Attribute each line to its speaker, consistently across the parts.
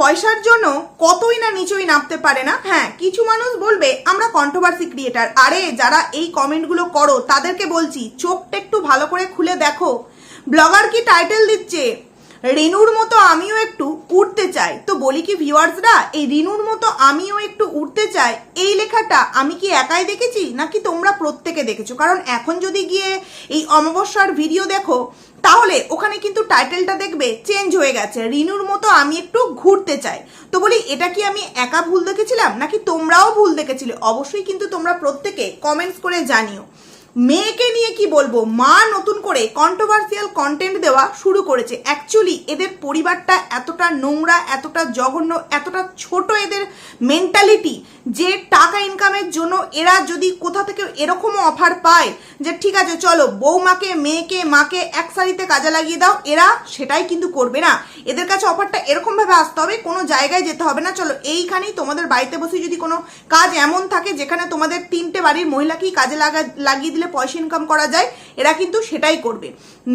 Speaker 1: পয়সার জন্য কতই না নিচই নামতে পারে না? হ্যাঁ কিছু মানুষ বলবে, আমরা কন্ট্রোভার্সি ক্রিয়েটার আরে, যারা এই কমেন্টগুলো করো, তাদেরকে বলছি, চোখটা একটু ভালো করে খুলে দেখো। ব্লগার কি টাইটেল দিচ্ছে? রেনুর মতো আমিও একটু উঠতে চাই। তো বলি কি ভিউয়ার্সরা, এই রিনুর মতো আমিও একটু উঠতে চাই। এই লেখাটা আমি কি একাই দেখেছি, নাকি তোমরা প্রত্যেকে দেখেছ? কারণ এখন যদি গিয়ে এই অমাবস্যার ভিডিও দেখো, তাহলে ওখানে কিন্তু টাইটেলটা দেখবে চেঞ্জ হয়ে গেছে। রিনুর মতো আমি একটু ঘুরতে চাই। তো বলি, এটা কি আমি একা ভুল দেখেছিলাম, নাকি তোমরাও ভুল দেখেছিলে? অবশ্যই কিন্তু তোমরা প্রত্যেকে কমেন্টস করে জানিও। মেয়েকে নিয়ে কি বলব? মা নতুন করে কন্ট্রোভার্সিয়াল কন্টেন্ট দেওয়া শুরু করেছে। অ্যাকচুয়ালি এদের পরিবারটা এতটা নোংরা, এতটা জঘন্য, এতটা ছোট এদের মেন্টালিটি যে টাকা ইনকামের জন্য এরা যদি কোথা থেকে এরকমও অফার পায় যে, ঠিক আছে, চলো, বৌমাকে, মেয়েকে, মাকে এক সারিতে কাজে লাগিয়ে দাও, এরা সেটাই কিন্তু করবে না। এদের কাছে অফারটা এরকমভাবে আসতে হবে, কোনো জায়গায় যেতে হবে না। চলো, এইখানেই তোমাদের বাড়িতে বসে যদি কোনো কাজ এমন থাকে যেখানে তোমাদের তিনটে বাড়ির মহিলাকেই কাজে লাগা, লাগিয়ে দিলে পয়সা ইনকাম করা যায়, এরা কিন্তু সেটাই করবে।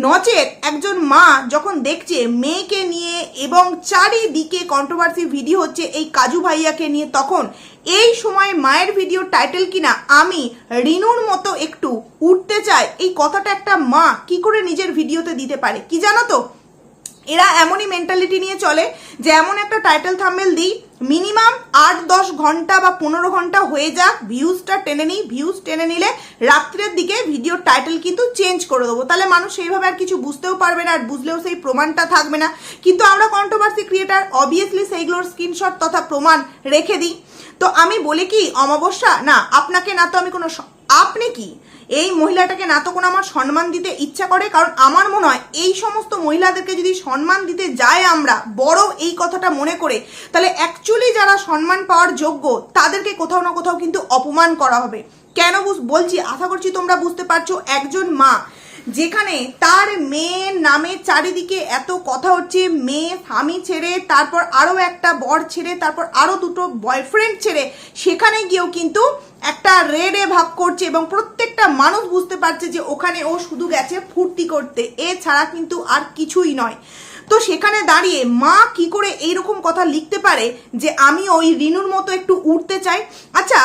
Speaker 1: নচেত একজন মা যখন দেখছে মেয়েকে নিয়ে এবং চারিদিকে কন্ট্রোভার্সি ভিডিও হচ্ছে এই কাজু ভাইয়াকে নিয়ে, তখন এই সময় মায়ের ভিডিও টাইটেল কিনা আমি রিনুর মতো একটু উঠতে চাই। এই কথাটা একটা মা কি করে নিজের ভিডিওতে দিতে পারে? কি জানো তো? এরা এমনই মেন্টালিটি নিয়ে চলে যে এমন একটা টাইটেল থাম্বেল দিই মিনিমাম আট দশ ঘণ্টা বা পনেরো ঘণ্টা হয়ে যাক ভিউজটা টেনে নিই ভিউজ টেনে নিলে রাত্রের দিকে ভিডিওর টাইটেল কিন্তু চেঞ্জ করে দেবো। তাহলে মানুষ সেইভাবে আর কিছু বুঝতেও পারবে না আর বুঝলেও সেই প্রমাণটা থাকবে না। কিন্তু আমরা কন্ট্রোভার্সি ক্রিয়েটার অবভিয়াসলি সেইগুলোর স্ক্রিনশট তথা প্রমাণ রেখে দিই। তো আমি বলি কি, অমাবস্যা, না, আপনাকে না তো আমি কোনো আপনি কি? এই মহিলাটাকে না তো আমার সম্মান দিতে ইচ্ছা করে? কারণ আমার মনে হয় এই সমস্ত মহিলাদেরকে যদি সম্মান দিতে যায় আমরা, বড় এই কথাটা মনে করে, তাহলে অ্যাকচুয়ালি যারা সম্মান পাওয়ার যোগ্য, তাদেরকে কোথাও না কোথাও কিন্তু অপমান করা হবে। কেন বলছি, আশা করছি তোমরা বুঝতে পারছ, একজন মা যেখানে তার মেয়ের নামে চারিদিকে এত কথা হচ্ছে, মেয়ে স্বামী ছেড়ে, তারপর আরও একটা বর ছেড়ে, তারপর আরও দুটো বয়ফ্রেন্ড ছেড়ে, সেখানে গিয়েও কিন্তু একটা রেডে ভাব করছে এবং প্রত্যেকটা মানুষ বুঝতে পারছে যে ওখানে ও শুধু গেছে ফুর্তি করতে। এছাড়া কিন্তু আর কিছুই নয়। তো সেখানে দাঁড়িয়ে মা কি করে এইরকম কথা লিখতে পারে যে, আমি ওই রিনুর মতো একটু উঠতে চাই? আচ্ছা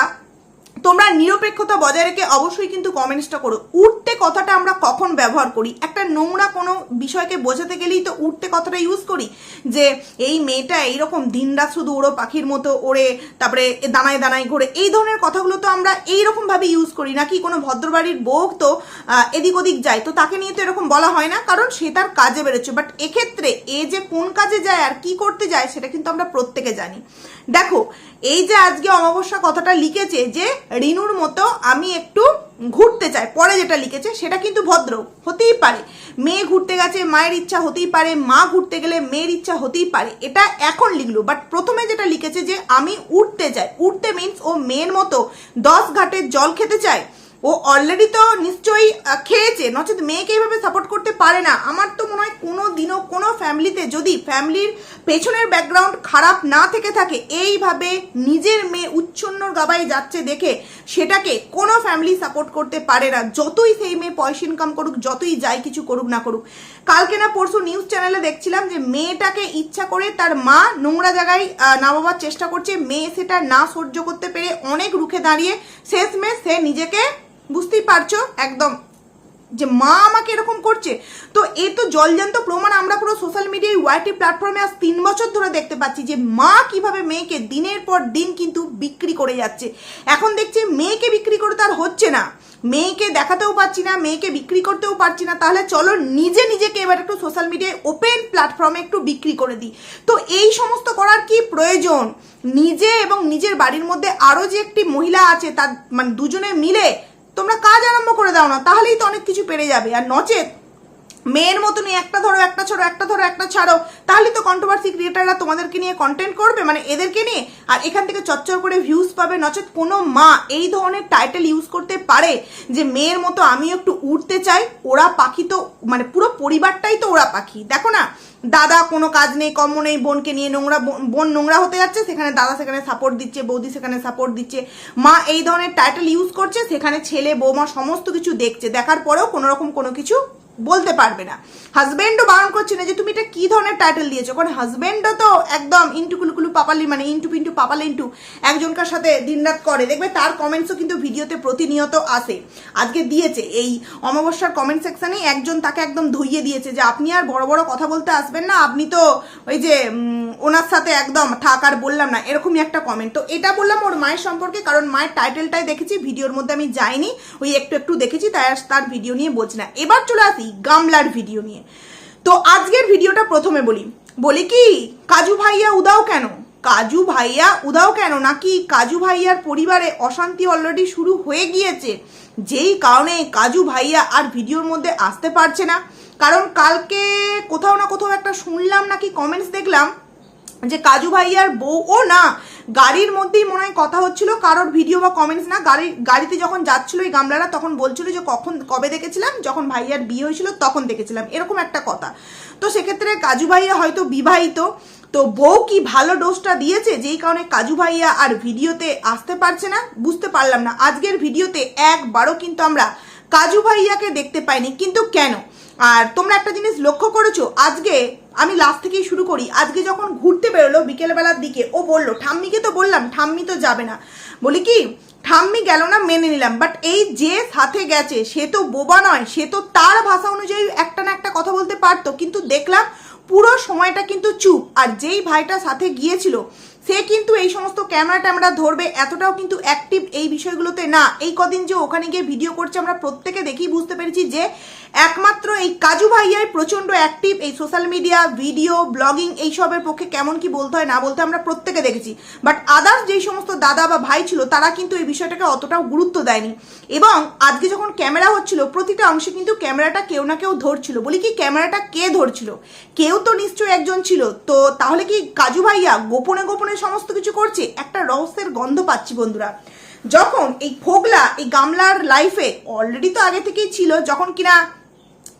Speaker 1: তোমরা নিরপেক্ষতা বজায় রেখে অবশ্যই কিন্তু কমেন্টসটা করো। উঠতে কথাটা আমরা কখন ব্যবহার করি? একটা নোংরা কোনো বিষয়কে বোঝাতে গেলেই তো উঠতে কথাটা ইউজ করি। যে এই মেয়েটা এইরকম দিনরাত শুধু ওড়ো পাখির মতো ওড়ে, তারপরে দানায় দানায় ঘোরে, এই ধরনের কথাগুলো তো আমরা এইরকম ভাবে ইউজ করি নাকি কোনো ভদ্রবাড়ির বউ তো এদিক ওদিক যায়, তো তাকে নিয়ে তো এরকম বলা হয় না, কারণ সে তার কাজে বেরোচ্ছে। বাট এক্ষেত্রে এ যে কোন কাজে যায় আর কি করতে যায়, সেটা কিন্তু আমরা প্রত্যেকে জানি। দেখো, এই যে আজকে অমাবস্যা কথাটা লিখেছে যে রিনুর মতো আমি একটু ঘুরতে চাই। পরে যেটা লিখেছে সেটা কিন্তু ভদ্র, হতেই পারে। মেয়ে ঘুরতে গেছে, মায়ের ইচ্ছা হতেই পারে, মা ঘুরতে গেলে মেয়ের ইচ্ছা হতেই পারে। এটা এখন লিখলো বাট প্রথমে যেটা লিখেছে যে আমি উঠতে চাই। উঠতে মিনস ও মেয়ের মতো দশ ঘাটের জল খেতে চায়? ও অলরেডি তো নিশ্চয়ই খেয়েছে, নচেত মেয়েকে এভাবে সাপোর্ট করতে পারে না। আমার তো মনে হয় কোনো দিনও কোনো ফ্যামিলিতে যদি ফ্যামিলির পেছনের ব্যাকগ্রাউন্ড খারাপ না থেকে থাকে, এইভাবে নিজের মেয়ে উচ্ছন্ন গাবাই যাচ্ছে দেখে সেটাকে কোনো ফ্যামিলি সাপোর্ট করতে পারে না। যতই সেই মেয়ে পয়সা ইনকাম করুক, যতই যাই কিছু করুক না করুক। কালকে না পরশু নিউজ চ্যানেলে দেখছিলাম যে মেয়েটাকে ইচ্ছা করে তার মা নোংরা জায়গায় নামাবার চেষ্টা করছে। মেয়ে সেটা না সহ্য করতে পেরে অনেক রুখে দাঁড়িয়ে শেষমেশ সে নিজেকে, বুঝতেই পারছ, একদম যে মা আমাকে এরকম করছে। তো এ তো জলজান্ত প্রমাণ আমরা পুরো সোশ্যাল মিডিয়ায় ওয়াইটি প্ল্যাটফর্মে আজ তিন বছর ধরে দেখতে পাচ্ছি যে মা কীভাবে মেয়েকে দিনের পর দিন কিন্তু বিক্রি করে যাচ্ছে। এখন দেখছি মেয়েকে বিক্রি করে তার হচ্ছে না। মেয়েকে দেখাতেও পারছি না, মেয়েকে বিক্রি করতেও পারছি না। তাহলে চলো নিজে নিজেকে এবার একটু সোশ্যাল মিডিয়ায় ওপেন প্ল্যাটফর্মে একটু বিক্রি করে দিই। তো এই সমস্ত করার কি প্রয়োজন? নিজে এবং নিজের বাড়ির মধ্যে আরও যে একটি মহিলা আছে তার মানে দুজনে মিলে তোমরা কাজ আরম্ভ করে দাও না তাহলেই তো অনেক কিছু পেরে যাবে। আর নচেত মেয়ের মতনই একটা ধরো, একটা ছাড়ো, একটা ধরো, একটা ছাড়ো, তাহলে তো কন্ট্রোভার্সি ক্রিয়েটাররা তোমাদেরকে নিয়ে কন্টেন্ট করবে মানে এদেরকে নিয়ে। আর এখান থেকে চচ্চর করে ভিউজ পাবে, নচেত কোনো মা এই ধরনের টাইটেল ইউজ করতে পারে যে মেয়ের মতো আমি একটু উঠতে চাই, ওরা পাখি তো মানে পুরো পরিবারটাই তো ওরা পাখি। দেখো না, দাদা কোনো কাজ নেই, কর্ম নেই, বোনকে নিয়ে নোংরা, বোন- বোন নোংরা হতে যাচ্ছে, সেখানে দাদা সেখানে সাপোর্ট দিচ্ছে, বৌদি সেখানে সাপোর্ট দিচ্ছে। মা এই ধরনের টাইটেল ইউজ করছে, সেখানে ছেলে, বৌমা সমস্ত কিছু দেখছে, দেখার পরেও কোনো রকম কোনো কিছু বলতে পারবে না। হাজবেন্ডও বারণ করছে না যে, তুমি এটা কি ধরনের টাইটেল দিয়েছ? কারণ হাজবেন্ডও তো একদম ইন্টু কুলুকুলু পাপালি মানে ইন্টু পিন্টু পাপালি ইন্টু একজনকার সাথে দিনরাত করে। দেখবে তার কমেন্টসও কিন্তু ভিডিওতে প্রতিনিয়ত আসে। আজকে দিয়েছে। এই অমাবস্যার কমেন্ট সেকশনেই একজন তাকে একদম ধুইয়ে দিয়েছে যে, আপনি আর বড় বড় কথা বলতে আসবেন না। আপনি তো ওই যে ওনার সাথে একদম থাক আর বললাম না। এরকমই একটা কমেন্ট তো এটা বললাম ওর মায়ের সম্পর্কে, কারণ মায়ের টাইটেলটাই দেখেছি, ভিডিওর মধ্যে আমি যাইনি। ওই একটু একটু দেখেছি, তাই তার ভিডিও নিয়ে বলছি না। এবার চলে আসি গামলার ভিডিও নিয়ে। তো আজকের ভিডিওটা প্রথমে বলি। বলি কি, কাজু ভাইয়া উদাও কেন? কাজু ভাইয়া উদাও কেন? নাকি কাজু ভাইয়ার পরিবারে অশান্তি অলরেডি শুরু হয়ে গিয়েছে, যেই কারণে কাজু ভাইয়া আর ভিডিওর মধ্যে আসতে পারছে না? কারণ কালকে কোথাও না কোথাও একটা শুনলাম, নাকি কমেন্টস দেখলাম যে কাজু ভাইয়ার বউ, ও না, গাড়ির মধ্যেই মনে হয় কথা হচ্ছিল, কারোর ভিডিও বা কমেন্টস না, গাড়ি, গাড়িতে যখন যাচ্ছিল এই গামলারা, তখন বলছিল যে কখন, কবে দেখেছিলাম? যখন ভাইয়ার বিয়ে হয়েছিল, তখন দেখেছিলাম, এরকম একটা কথা। তো সেক্ষেত্রে কাজু ভাইয়া হয়তো বিবাহিত, তো বউ কি ভালো ডোজটা দিয়েছে? যেই কারণে কাজু ভাইয়া আর ভিডিওতে আসতে পারছে না, বুঝতে পারলাম না। আজকের ভিডিওতে একবারও কিন্তু আমরা কাজু ভাইয়াকে দেখতে পাইনি, কিন্তু কেন? আর তোমরা একটা জিনিস লক্ষ্য করেছ, আজকে আমি লাস্ট থেকেই শুরু করি। আজকে যখন ঘুরতে বেরোলো বিকেলবেলার দিকে, ও বলল, ঠাম্মিকে তো বললাম, ঠাম্মি তো যাবে না। বলি কি, ঠাম্মি গেল না, মেনে নিলাম। বাট এই যে সাথে গেছে, সে তো বোবা নয়, সে তো তার ভাষা অনুযায়ী একটা না একটা কথা বলতে পারতো। কিন্তু দেখলাম পুরো সময়টা কিন্তু চুপ। আর যেই ভাইটা সাথে গিয়েছিল, সে কিন্তু এই সমস্ত ক্যামেরা ট্যামেরা ধরবে, এতটাও কিন্তু অ্যাক্টিভ এই বিষয়গুলোতে না। এই কদিন যে ওখানে গিয়ে ভিডিও করছে, আমরা প্রত্যেকে দেখেই বুঝতে পেরেছি যে একমাত্র এই কাজু ভাইয়াই প্রচণ্ড অ্যাক্টিভ এই সোশ্যাল মিডিয়া ভিডিও ব্লগিং এইসবের পক্ষে কেমন কি বলতে হয় না বলতে আমরা প্রত্যেকে দেখেছি। বাট আদার্স যেই সমস্ত দাদা বা ভাই ছিল, তারা কিন্তু এই বিষয়টাকে অতটাও গুরুত্ব দেয়নি। এবং আজকে যখন ক্যামেরা হচ্ছিল, প্রতিটা অংশে কিন্তু ক্যামেরাটা কেউ না কেউ ধরছিল। বলি কি ক্যামেরাটা কে ধরছিল? কেউ তো নিশ্চয়ই একজন ছিল। তো তাহলে কি কাজু ভাইয়া গোপনে গোপনে সমস্ত কিছু করছে? একটা রহস্যের গন্ধ পাচ্ছি বন্ধুরা। যখন এই ফোগলা, এই গামলার লাইফে অলরেডি তো আগে থেকেই ছিল, যখন কিনা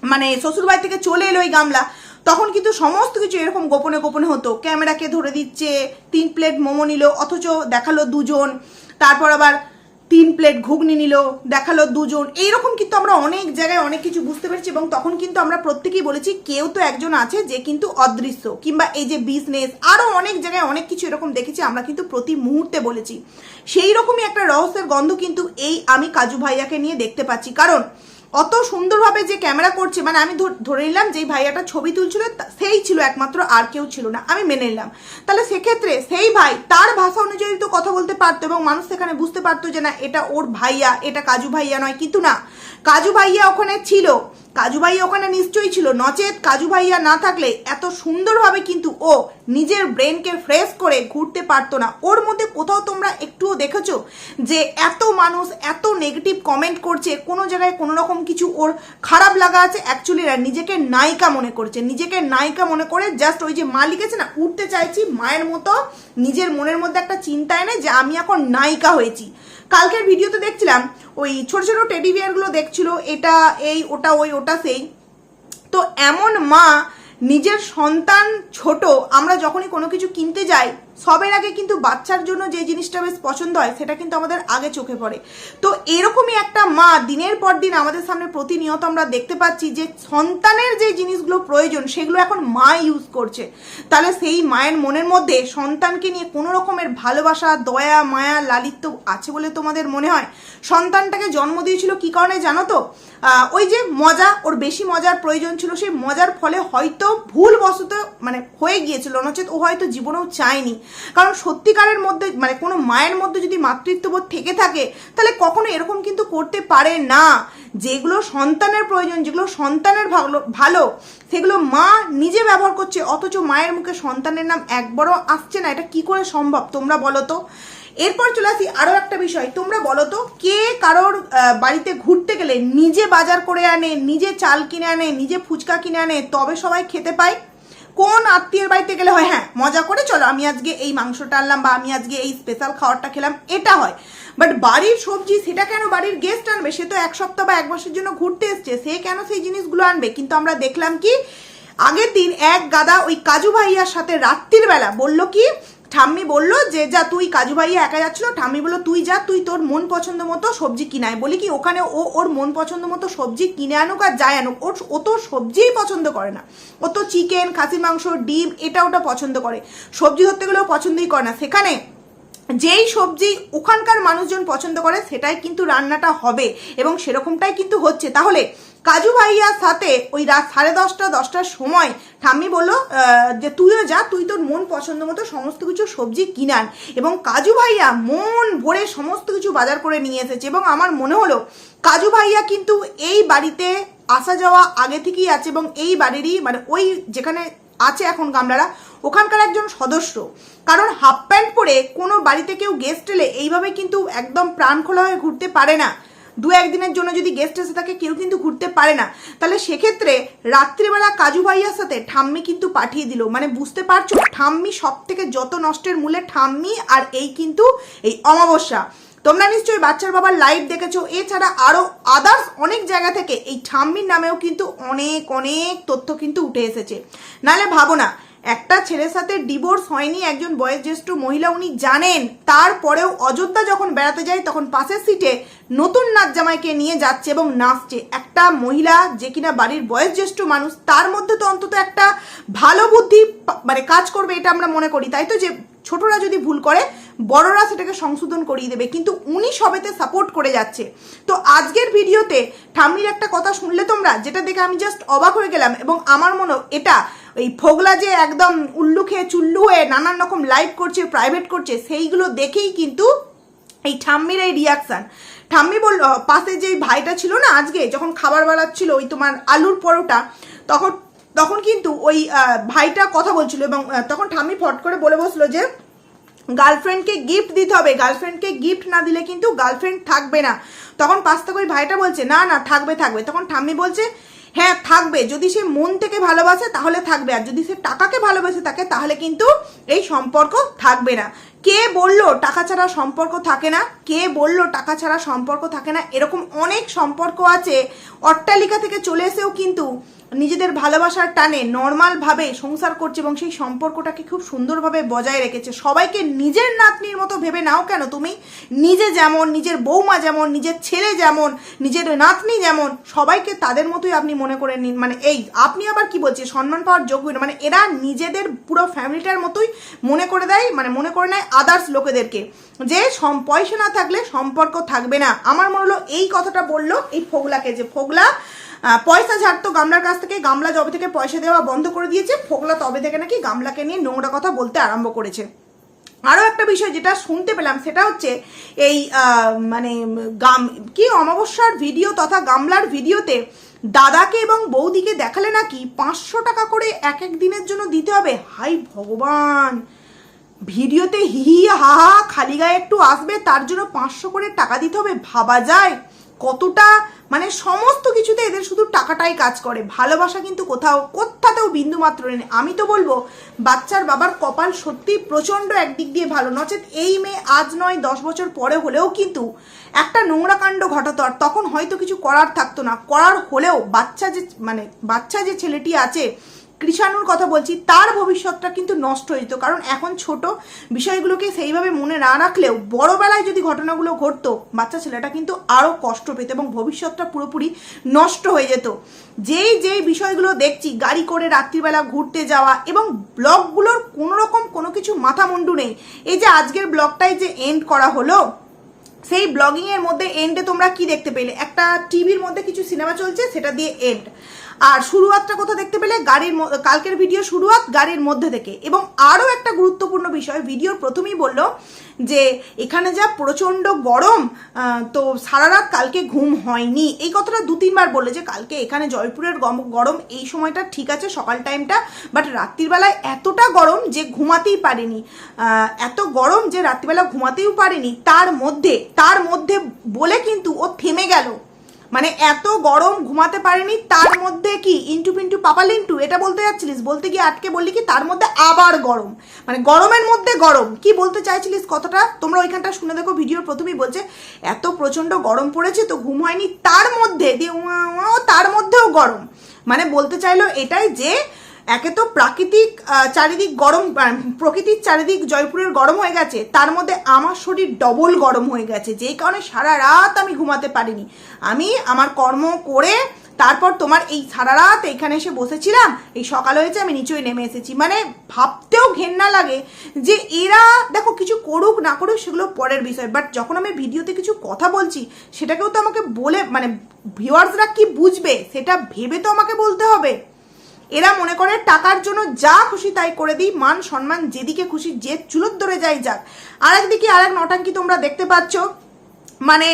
Speaker 1: মানে শ্বশুরবাড়ি থেকে চলে এলো এই গামলা, তখন কিন্তু সমস্ত কিছু এরকম গোপনে গোপনে হতো। ক্যামেরাকে ধরে দিচ্ছে, তিন প্লেট মোমো নিল, অথচ দেখাল দুজন, তারপর আবার তিন প্লেট ঘুগনি নিল, দেখাল দুজন। এইরকম কিন্তু আমরা অনেক জায়গায় অনেক কিছু বুঝতে পেরেছি এবং তখন কিন্তু আমরা প্রত্যেকেই বলেছি, কেউ তো একজন আছে যে কিন্তু অদৃশ্য, কিংবা এই যে বিজনেস আরও অনেক জায়গায় অনেক কিছু এরকম দেখেছি, আমরা কিন্তু প্রতি মুহূর্তে বলেছি। সেই রকমই একটা রহস্যের গন্ধ কিন্তু এই আমি কাজু ভাইয়াকে নিয়ে দেখতে পাচ্ছি। কারণ অত সুন্দরভাবে যে ক্যামেরা করছে মানে আমি ধর- নিলাম যেই ভাইয়াটা ছবি তুলছিল সেই ছিল একমাত্র, আর কেউ ছিল না। আমি মেনে নিলাম। তাহলে সেক্ষেত্রে সেই ভাই, তার ভাষা অনুযায়ী তো কথা বলতে পারতো এবং মানুষ সেখানে বুঝতে পারতো যে না, এটা ওর ভাইয়া, এটা কাজু ভাইয়া নয়, কিন্তু না। কাজু ভাইয়া ওখানে ছিল। কাজু ভাইয়া ওখানে নিশ্চয়ই ছিল। নচেত কাজু ভাইয়া না থাকলে এত সুন্দরভাবে কিন্তু ও নিজের ব্রেনকে ফ্রেশ করে ঘুরতে পারতো না। ওর মধ্যে কোথাও তোমরা একটুও দেখেছ যে এত মানুষ এত নেগেটিভ কমেন্ট করছে, কোনো জায়গায় কোনো রকম কিছু ওর খারাপ লাগা আছে অ্যাকচুয়ালি নিজেকে নায়িকা মনে করছে। নিজেকে নায়িকা মনে করে জাস্ট ওই যে মা লিখেছে না উঠতে চাইছি, মায়ের মতো নিজের মনের মধ্যে একটা চিন্তা এনে যে আমি এখন নায়িকা হয়েছি। কালকের ভিডিওতে দেখছিলাম, ওই ছোট ছোট টেডি বিয়ারগুলো দেখছিল, এটা এই, ওটা ওই, ওটা সেই। তো এমন মা নিজের সন্তান ছোট আমরা যখনই কোনো কিছু কিনতে যাই সবের আগে কিন্তু বাচ্চার জন্য যে জিনিসটা বেশ পছন্দ হয়, সেটা কিন্তু আমাদের আগে চোখে পড়ে। তো এরকমই একটা মা দিনের পর দিন আমাদের সামনে প্রতিনিয়ত আমরা দেখতে পাচ্ছি যে সন্তানের যে জিনিসগুলো প্রয়োজন, সেগুলো এখন মা ইউজ করছে। তাহলে সেই মায়ের মনের মধ্যে সন্তানকে নিয়ে কোনো রকমের ভালোবাসা, দয়া, মায়া, লালিত্য আছে বলে তোমাদের মনে হয়? সন্তানটাকে জন্ম দিয়েছিল কি কারণে জানো তো? ওই যে মজা, ওর বেশি মজার প্রয়োজন ছিল, সেই মজার ফলে হয়তো ভুলবশত মানে হয়ে গিয়েছিল নচেত ও হয়তো জীবনেও চায়নি। কারণ সত্যিকারের মধ্যে মানে কোনো মায়ের মধ্যে যদি মাতৃত্ববোধ থেকে থাকে, তাহলে কখনো এরকম কিন্তু করতে পারে না। যেগুলো সন্তানের প্রয়োজন, যেগুলো সন্তানের ভালো ভালো, সেগুলো মা নিজে ব্যবহার করছে, অথচ মায়ের মুখে সন্তানের নাম একবারও আসছে না। এটা কি করে সম্ভব, তোমরা বলো তো? এরপর চলে আসি আরও একটা বিষয়। তোমরা বলো তো, কে কারোর বাড়িতে ঘুরতে গেলে নিজে বাজার করে আনে, নিজে চাল কিনে আনে, নিজে ফুচকা কিনে আনে, তবে সবাই খেতে পায়? কোন আত্মীয়ের বাড়িতে গেলে হয়? হ্যাঁ মজা করে চলো। আমি আজকে এই মাংসটা আনলাম বা আমি আজকে এই স্পেশাল খাওয়ারটা খেলাম, এটা হয়। বাট বাড়ির সবজি, সেটা কেন বাড়ির গেস্ট আনবে? সে তো এক সপ্তাহ বা এক মাসের জন্য ঘুরতে এসছে। সে কেন সেই জিনিসগুলো আনবে? কিন্তু আমরা দেখলাম কি, আগের দিন এক গাদা ওই কাজু ভাইয়ার সাথে রাত্রির বেলা বলল কি ঠাম্মি বলল, যে যা, তুই কাজু ভাইয়া একা যাচ্ছিল। ঠাম্মি বলল, তুই যা, তুই তোর মন পছন্দ মতো সবজি কিনায় বলি কি, ওখানে ও ওর মন পছন্দ মতো সবজি কিনে আনুক আর যায় আনুক। ওর, ও তো সবজিই পছন্দ করে না। ও তো চিকেন খাসি মাংস, ডিম, এটা ওটা পছন্দ করে। সবজি ধরতে গেলেও পছন্দই করে না। সেখানে যেই সবজি ওখানকার মানুষজন পছন্দ করে, সেটাই কিন্তু রান্নাটা হবে এবং সেরকমটাই কিন্তু হচ্ছে। তাহলে কাজু ভাইয়ার সাথে ওই রাত সাড়ে দশটা, দশটার সময় ঠাম্মি বলল যে তুইও যা, তুই তোর মন পছন্দ মতো সমস্ত কিছু সবজি কিনান এবং কাজু ভাইয়া মন ভরে সমস্ত কিছু বাজার করে নিয়ে এসেছে এবং আমার মনে হলো, কাজু ভাইয়া কিন্তু এই বাড়িতে আসা যাওয়া আগে থেকেই আছে এবং এই বাড়িরই মানে ওই যেখানে আছে এখন গামলারা। ওখানকার একজন সদস্য কারণ হাফ প্যান্ট পরে কোনো বাড়িতে কেউ গেস্ট এলে এইভাবে কিন্তু একদম প্রাণ খোলা হয়ে ঘুরতে পারে না। দু একদিনের জন্য যদি গেস্ট এসে থাকে, কেউ কিন্তু ঘুরতে পারে না। তাহলে সেক্ষেত্রে রাত্রিবেলা কাজু ভাইয়ার সাথে ঠাম্মি কিন্তু পাঠিয়ে দিল। মানে বুঝতে পারছ, ঠাম্মি সব থেকে যত নষ্টের মূলে ঠাম্মি, আর এই কিন্তু এই অমাবস্যা। তোমরা নিশ্চয়ই বাচ্চার বাবার লাইভ দেখেছ। এছাড়া আরও আদার্স অনেক জায়গা থেকে এই ঠাম্মির নামেও কিন্তু অনেক অনেক তথ্য কিন্তু উঠে এসেছে। নাহলে ভাবো না, একটা ছেলের সাথে ডিভোর্স হয়নি একজন বয়োজ্যেষ্ঠ মহিলা উনি জানেন, তারপরেও অযোধ্যা যখন বেড়াতে যায় তখন পাশের সিটে নতুন নাচ জামাইকে নিয়ে যাচ্ছে এবং নাচছে। একটা মহিলা যে কিনা বাড়ির বয়োজ্যেষ্ঠ মানুষ, তার মধ্যে তো অন্তত একটা ভালো বুদ্ধি মানে কাজ করবে এটা আমরা মনে করি, তাই তো? যে ছোটরা যদি ভুল করে, বড়রা সেটাকে সংশোধন করিয়ে দেবে। কিন্তু উনি সবেতে সাপোর্ট করে যাচ্ছে। তো আজকের ভিডিওতে ঠাম্মির একটা কথা শুনলে তোমরা, যেটা দেখে আমি জাস্ট অবাক হয়ে গেলাম এবং আমার মনে এটা এই ফোগলা যে একদম উল্লু খেয়ে চুল্লু হয়ে নানান রকম লাইভ করছে প্রাইভেট করছে, সেইগুলো দেখেই কিন্তু এই ঠাম্মির এই রিয়াকশান ঠাম্মি বলল, পাশে যে ভাইটা ছিল না আজকে, যখন খাবার বানাচ্ছিল ওই তোমার আলুর পরোটা, তখন তখন কিন্তু ওই ভাইটা কথা বলছিল এবং তখন ঠাম্মি ফট করে বলে বসল যে গার্লফ্রেন্ডকে গিফট দিতে হবে। গার্লফ্রেন্ডকে গিফট না দিলে কিন্তু গার্লফ্রেন্ড থাকবে না। তখন পাশ থেকে ওই ভাইটা বলছে, না না, থাকবে থাকবে। তখন ঠাম্মি বলছে হ্যাঁ থাকবে। যদি সে মন থেকে ভালোবাসে তাহলে থাকবে। আর যদি সে টাকাকে ভালোবাসে থাকে তাহলে কিন্তু এই সম্পর্ক থাকবে না। কে বলল টাকা ছাড়া সম্পর্ক থাকে না? কে বলল টাকা ছাড়া সম্পর্ক থাকে না? এরকম অনেক সম্পর্ক আছে। অট্টালিকা থেকে চলে এসেও কিন্তু নিজেদের ভালোবাসার টানে নর্মালভাবে সংসার করছে এবং সেই সম্পর্কটাকে খুব সুন্দরভাবে বজায় রেখেছে। সবাইকে নিজের নাতনির মতো ভেবে নাও কেন তুমি? নিজে যেমন, নিজের বৌমা যেমন, নিজের ছেলে যেমন, নিজের নাতনি যেমন, সবাইকে তাদের মতোই আপনি মনে করে নিন। মানে এই, আপনি আবার কি বলছি? সম্মান পাওয়ার যোগ্য মানে এরা নিজেদের পুরো ফ্যামিলিটার মতোই মনে করে দেয় মানে মনে করে নেয়। আদার্স লোকেদেরকে। যে পয়সা না থাকলে সম্পর্ক থাকবে না। আমার মনে হলো এই কথাটা বলল এই ফোগলাকে যে ফোগলা পয়সা ঝাড়তো গামলার কাছ থেকে, গামলা জবে থেকে পয়সা দেওয়া বন্ধ করে দিয়েছে, ফোগলা তবে থেকে নাকি গামলাকে নিয়ে নোংরা কথা বলতে আরম্ভ করেছে। আরও একটা বিষয় যেটা শুনতে পেলাম, সেটা হচ্ছে এই মানে গাম, কি অমাবস্যার ভিডিও তথা গামলার ভিডিওতে দাদাকে এবং বৌদিকে দেখালে নাকি পাঁচশো টাকা করে এক এক দিনের জন্য দিতে হবে? হাই ভগবান! ভিডিওতে হি হি হা খালি গায়ে একটু আসবে, তার জন্য পাঁচশো করে টাকা দিতে হবে, ভাবা যায়। কতটা মানে সমস্ত কিছুতে এদের শুধু টাকাটাই কাজ করে। ভালোবাসা কিন্তু কোথাও কোথাতেও বিন্দু মাত্র নেই। আমি তো বলব, বাচ্চার বাবার কপাল সত্যি প্রচণ্ড একদিক দিয়ে ভালো। নচেত এই মেয়ে আজ নয়, দশ বছর পরে হলেও কিন্তু একটা নোংরা কাণ্ড ঘটাতো, আর তখন হয়তো কিছু করার থাকতো না। করার হলেও বাচ্চা যে মানে বাচ্চা যে ছেলেটি আছে কৃষাণুর কথা বলছি, তার ভবিষ্যৎটা কিন্তু নষ্ট হয়ে যেত। কারণ এখন ছোট বিষয়গুলোকে সেইভাবে মনে না রাখলেও বড়বেলায় যদি ঘটনাগুলো ঘটতো, বাচ্চা ছেলেটা কিন্তু আরও কষ্ট পেত এবং ভবিষ্যৎটা পুরোপুরি নষ্ট হয়ে যেত। যেই যেই বিষয়গুলো দেখছি, গাড়ি করে রাত্রিবেলা ঘুরতে যাওয়া এবং ব্লগগুলোর কোনো রকম কোনো কিছু মাথা মুন্ডু নেই, এই যে আজকের ব্লগটাই যে এন্ড করা হলো, সেই ব্লগিংয়ের মধ্যে এন্ডে তোমরা কি দেখতে পেলে? একটা টিভির মধ্যে কিছু সিনেমা চলছে, সেটা দিয়ে এন্ড আর শুরুয়াতটা কোথা দেখতে পেলে গাড়ির কালকের ভিডিও শুরুয়াত গাড়ির মধ্যে থেকে। এবং আরও একটা গুরুত্বপূর্ণ বিষয়, ভিডিওর প্রথমেই বলল যে, এখানে যা প্রচণ্ড গরম তো সারা রাত কালকে ঘুম হয়নি। এই কথাটা দু তিনবার বললে যে, কালকে এখানে জয়পুরের গরম এই সময়টা ঠিক আছে, সকাল টাইমটা, বাট রাত্রিবেলায় এতটা গরম যে ঘুমাতেই পারিনি। এত গরম যে রাত্রিবেলা ঘুমাতেও পারিনি, তার মধ্যে তার মধ্যে বলে কিন্তু ও থেমে গেল। মানে এত গরম ঘুমাতে পারেনি, তার মধ্যে কি ইন্টু পিন্টু পাপালিন্টু এটা বলতে যাচ্ছিলিস? বলতে গিয়ে আটকে বললি কি তার মধ্যে আবার গরম। মানে গরমের মধ্যে গরম। কি বলতে চাইছিলিস কথাটা? তোমরা ওইখানটা শুনে দেখো, ভিডিওর প্রথমেই বলছে, এত প্রচণ্ড গরম পড়েছে তো ঘুম হয়নি, তার মধ্যে দিয়ে তার মধ্যেও গরম। মানে বলতে চাইলো এটাই যে একে তো প্রাকৃতিক চারিদিক গরম প্রকৃতির চারিদিক জয়পুরের গরম হয়ে গেছে, তার মধ্যে আমার শরীর ডবল গরম হয়ে গেছে, যেই কারণে সারা রাত আমি ঘুমাতে পারিনি। আমি আমার কর্ম করে তারপর তোমার এই সারা রাত এইখানে এসে বসেছিলাম, এই সকাল হয়েছে আমি নিচেই নেমে এসেছি। মানে ভাবতেও ঘেন্না লাগে যে এরা দেখো কিছু করুক, না করুক, সেগুলো পরের বিষয়। বাট যখন আমি ভিডিওতে কিছু কথা বলছি, সেটাকেও তো আমাকে বলে মানে ভিউয়ার্সরা কি বুঝবে, সেটা ভেবে তো আমাকে বলতে হবে। এরা মনে করে, টাকার জন্য যা খুশি তাই করে দিই, মান সম্মান যেদিকে খুশি যে চুলোর ধরে যাই যাক। আরেকদিকে এক নটাঙ্কি তোমরা দেখতে পাচ্ছ মানে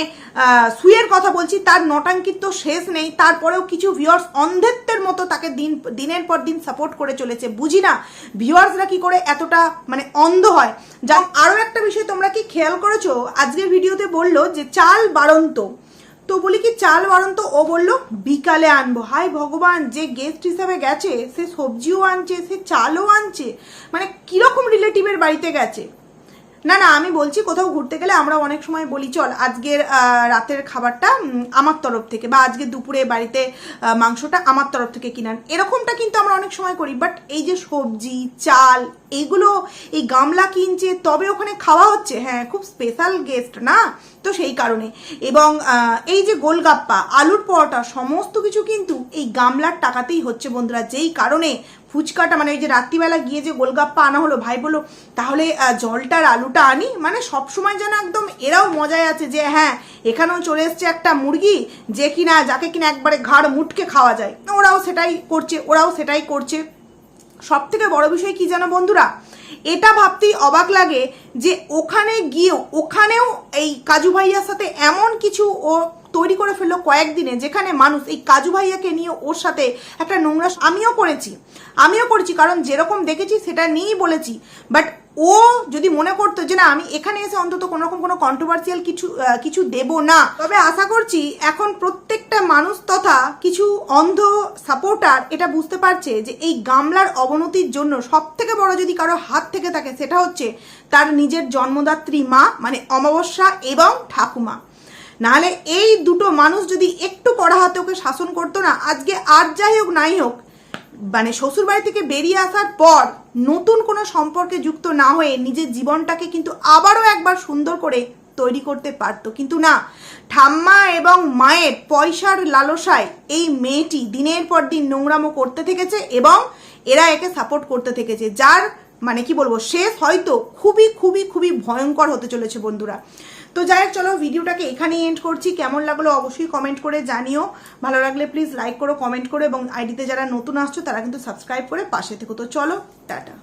Speaker 1: সুয়ের কথা বলছি, তার নটাঙ্কির তো শেষ নেই, তারপরেও কিছু ভিউয়ার্স অন্ধত্বের মতো তাকে দিন, দিনের পর দিন সাপোর্ট করে চলেছে। বুঝি না ভিউয়ার্সরা কি করে এতটা মানে অন্ধ হয়? যা আরও একটা বিষয় তোমরা কি খেয়াল করেছ? আজকের ভিডিওতে বলল যে, চাল বাড়ন্ত। তো বলি কি, চাল বাড়ন্ত। ও বলল, বিকালে আনব। হাই ভগবান, যে গেস্ট হিসাবে গেছে, সে সবজিও আনছে, সে চালও আনছে। মানে কীরকম রিলেটিভের বাড়িতে গেছে। না না, আমি বলছি কোথাও ঘুরতে গেলে আমরা অনেক সময় বলি, চল আজকের রাতের খাবারটা আমার তরফ থেকে বা আজকে দুপুরে বাড়িতে মাংসটা আমার তরফ থেকে কিনান এরকমটা কিন্তু আমরা অনেক সময় করি বাট এই যে সবজি, চাল এইগুলো এই গামলা কিনছে, তবে ওখানে খাওয়া হচ্ছে হ্যাঁ খুব স্পেশাল গেস্ট না? তো সেই কারণে। এবং এই যে গোলগাপ্পা, আলুর পরোটা, সমস্ত কিছু কিন্তু এই গামলার টাকাতেই হচ্ছে বন্ধুরা, যেই কারণে ফুচকাটা মানে ওই যে রাত্রিবেলা গিয়ে যে গোলগাপ্পা আনা হলো, ভাই বলল, তাহলে জলটার আলুটা আনি। মানে সবসময় যেন একদম এরাও মজায় আছে যে হ্যাঁ এখানেও চলে এসছে একটা মুরগি যে কিনা, যাকে কিনা একবারে ঘাড় মুটকে খাওয়া যায়। ওরাও সেটাই করছে, ওরাও সেটাই করছে। সব থেকে বড় বিষয় কি জানো বন্ধুরা? এটা ভাবতেই অবাক লাগে যে, ওখানে গিয়েও, ওখানেও এই কাজু ভাইয়ার সাথে এমন কিছু ও তৈরি করে ফেলল কয়েকদিনে, যেখানে মানুষ এই কাজু ভাইয়াকে নিয়ে ওর সাথে একটা নোংরা আমিও করেছি। আমিও করেছি, কারণ যেরকম দেখেছি সেটা নিয়েই বলেছি। বাট ও যদি মনে করতো যে না, আমি এখানে এসে অন্তত কোনো রকম কোনো কন্ট্রোভার্সিয়াল কিছু কিছু দেব না। তবে আশা করছি এখন প্রত্যেকটা মানুষ তথা কিছু অন্ধ সাপোর্টার এটা বুঝতে পারছে যে এই গামলার অবনতির জন্য সব থেকে বড় যদি কারও হাত থেকে থাকে, সেটা হচ্ছে তার নিজের জন্মদাত্রী মা মানে অমাবস্যা এবং ঠাকুমা। নাহলে এই দুটো মানুষ যদি একটু কড়া হাতে ওকে শাসন করতো না, আজকে আর যাই হোক, নাই হোক মানে শ্বশুর বাড়ি থেকে বেরিয়ে আসার পর নতুন কোনো সম্পর্কে যুক্ত না হয়ে নিজের জীবনটাকে কিন্তু আবারও একবার সুন্দর করে তৈরি করতে পারতো। কিন্তু না, ঠাম্মা এবং মায়ের পয়সার লালসায় এই মেয়েটি দিনের পর দিন নোংরামো করতে থেকেছে এবং এরা একে সাপোর্ট করতে থেকেছে, যার মানে কি বলব, শেষ হয়তো খুবই খুবই খুবই ভয়ঙ্কর হতে চলেছে বন্ধুরা। তো যাই হোক, চলো ভিডিওটাকে এখানেই এন্ড করছি। কেমন লাগল অবশ্যই কমেন্ট করে জানিও। ভালো লাগলে প্লিজ লাইক করো কমেন্ট করো, এবং আইডিতে যারা নতুন আসছো, তারা কিন্তু সাবস্ক্রাইব করে পাশে থেকো। তো চলো, টাটা।